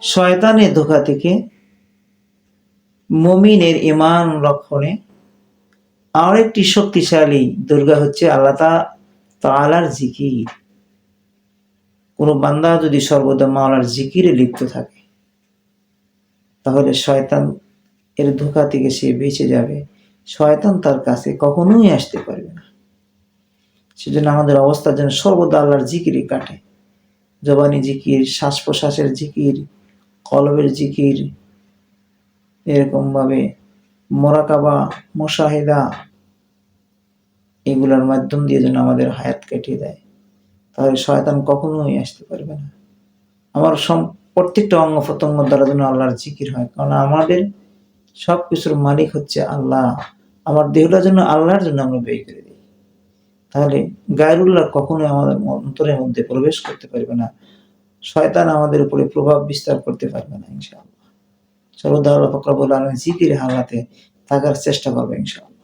শয়তানের ধোকা থেকে মমিনের ইমান রক্ষণে আর একটি শক্তিশালী দুর্গা হচ্ছে আল্লাহ তা- তাআলার জিকির। কোনো বান্দা যদি সর্বদা মাওলার জিকিরে লিপ্ত থাকে, তাহলে শয়তান এর ধোকা থেকে সে বেঁচে যাবে। শয়তান তার কাছে কখনোই আসতে পারবে না। সেজন্য আমাদের অবস্থা যেন সর্বদা আল্লাহর জিকিরে কাটে। জবানি জিকির শ্বাস প্রশ্বাসের জিকির কলবের জিকির, এরকমভাবে মোরাকাবা, মোশাহিদা এগুলোর মাধ্যম দিয়ে যেন আমাদের হায়াত কেটে দেয়। তাহলে শয়তান কখনোই আসতে পারবে না। আমার সম- প্রত্যেকটা অঙ্গ প্রত্যঙ্গ দ্বারা যেন আল্লাহর জিকির হয়। কারণ আমাদের সব কিছুর মালিক হচ্ছে আল্লাহ। আমার দেহটা যেন আল্লাহর জন্য আমরা ব্যয় করে দিই। তাহলে গায়রুল্লাহ কখনোই আমাদের অন্তরের মধ্যে প্রবেশ করতে পারবে না। শয়তান আমাদের উপরে প্রভাব বিস্তার করতে পারবে না, ইনশাআল্লাহ। সর্বদা ফকরাবুল আলম জিকির হালাতে থাকার চেষ্টা করবে, ইনশাআল্লাহ।